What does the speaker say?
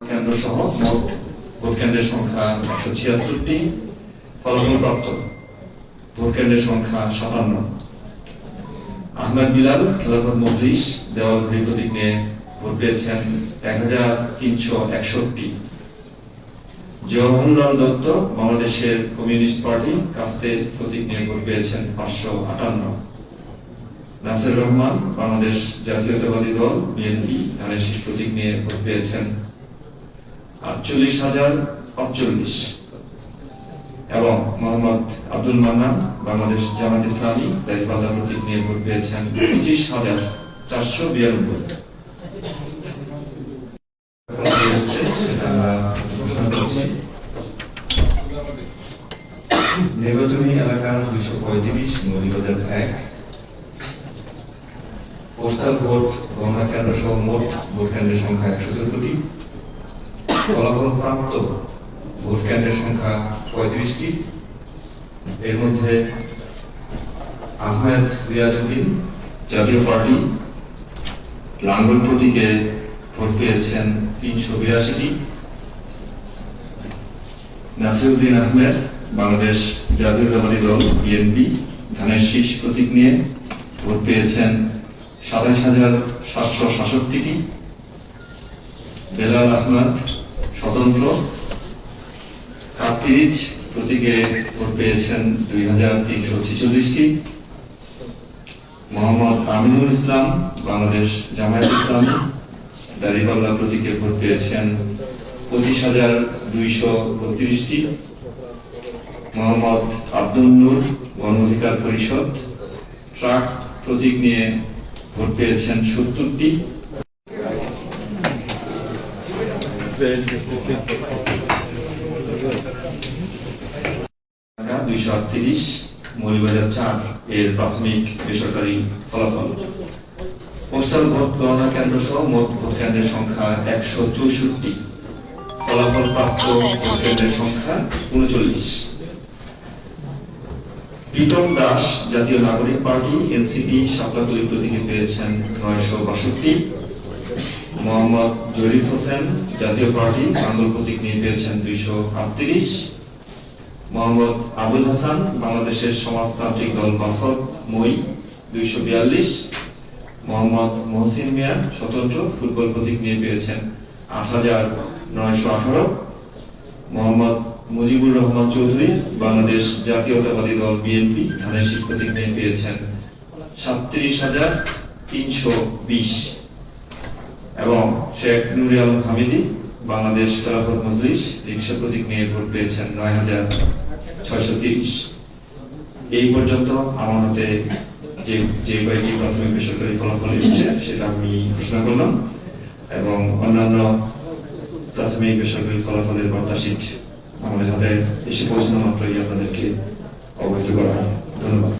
কেন্দ্র সহ মোট সংখ্যা একশো ছিয়াত্তরটি সংখ্যা সাতান্ন। আহমেদ খেলাফত মজলিস, দেওয়াল ঘড়ি প্রতীক নিয়ে ভোট পেয়েছেন এক হাজার তিনশো একষট্টি। জওহরলাল দত্ত, বাংলাদেশের কমিউনিস্ট পার্টি, কাস্তে প্রতীক নিয়ে ভোট পেয়েছেন পাঁচশো আটান্ন। নাসির রহমান, বাংলাদেশ জাতীয়তাবাদী দল, বিএনপি, ধানের প্রতীক নিয়ে ভোট পেয়েছেন আটচল্লিশ হাজার আটচল্লিশ। এবং মোহাম্মদ আব্দুল মান্নান বাংলাদেশ জামাত ইসলামী দাঁড়িপাল্লা প্রতীক নিয়ে ভোট পেয়েছেন পঁচিশ হাজার চারশো বিরানব্বই। নির্বাচনী এলাকা দুইশো পঁয়ত্রিশ মৌলিবাজার এক। পোস্টাল ভোট গণনা কেন্দ্র সহ মোট ভোট কেন্দ্রের সংখ্যা একশো চোদ্দটি ফলাফল প্রাপ্ত ভোট কেন্দ্রের সংখ্যা পঁয়ত্রিশটি। এর মধ্যে আহমেদ রিয়াজউদ্দিন জাতীয় পার্টি, লাঙ্গল প্রতীকে ভোট পেয়েছেন তিনশো বিরাশিটি। নাসিরুদ্দিন আহমেদ, বাংলাদেশ জাতীয়তাবাদী দল, বিএনপি, ধানের শীষ প্রতীক নিয়ে ভোট পেয়েছেন সাতাইশ হাজার সাতশো সাতষট্টিটি। বেলাল আহমদ স্বতন্ত্র। কাপিরিচ প্রতীকে ভোট পেয়েছেন দুই হাজার তিনশো ছেচল্লিশটি। মোহাম্মদ আমিনুল ইসলাম, বাংলাদেশ জামায়াত ইসলামী। দাঁড়িপাল্লা প্রতীকে ভোট পেয়েছেন পঁচিশ হাজার দুইশো বত্রিশটি। মোহাম্মদ আব্দুল নূর, গণ অধিকার পরিষদ। ট্রাক প্রতীক নিয়ে ভোট পেয়েছেন সত্তরটি। দুইশো আটত্রিশ মৌলিবাজার চার এর প্রাথমিক বেসরকারি ফলাফল। পোস্টাল ভোট গণনা কেন্দ্র সহ মোট ভোট কেন্দ্রের সংখ্যা একশো চৌষট্টি। ফলাফল প্রাপ্ত ভোট কেন্দ্রের সংখ্যা উনচল্লিশ। প্রীতম দাস জাতীয় নাগরিক পার্টি এনসিপি সাপলাতুলি প্রতীকে পেয়েছেন নয়শো বাষট্টি। মোহাম্মদ জরিফ হোসেন, জাতীয় পার্টি, আন্দোলন প্রতীক নিয়ে পেয়েছেন দুইশো আটত্রিশ। মোহাম্মদ আবুল হাসান, বাংলাদেশের সমাজতান্ত্রিক দল বাসদ, মই, দুইশো বিয়াল্লিশ। মোহাম্মদ মহসিন মিয়া, স্বতন্ত্র ফুটবল প্রতীক নিয়ে পেয়েছেন আট হাজার নয়শো আঠারো। মোহাম্মদ মুজিবুর রহমান চৌধুরী, বাংলাদেশ জাতীয়তাবাদী দল বিএনপি, ধানের শীষ প্রতীক নিয়ে পেয়েছেন সাতত্রিশ হাজার তিনশো বিশ। এবং শেখ নুরি আলম হামিদি, বাংলাদেশ খেলাফত মজলিস রিক্সা প্রতীক নিয়ে ভোট পেয়েছেন নয় হাজার ছয়শো তিরিশ। এই পর্যন্ত আমার হাতে যে যে কয়েকটি প্রাথমিক বেসরকারি ফলাফল এসেছে, সেটা আমি ঘোষণা করলাম এবং অন্যান্য প্রাথমিক বেসরকারি ফলাফলের বার্তা শীট আমাদের হাতে এসে পৌঁছানো মাত্রই আপনাদেরকে অবহিত করা ধন্যবাদ।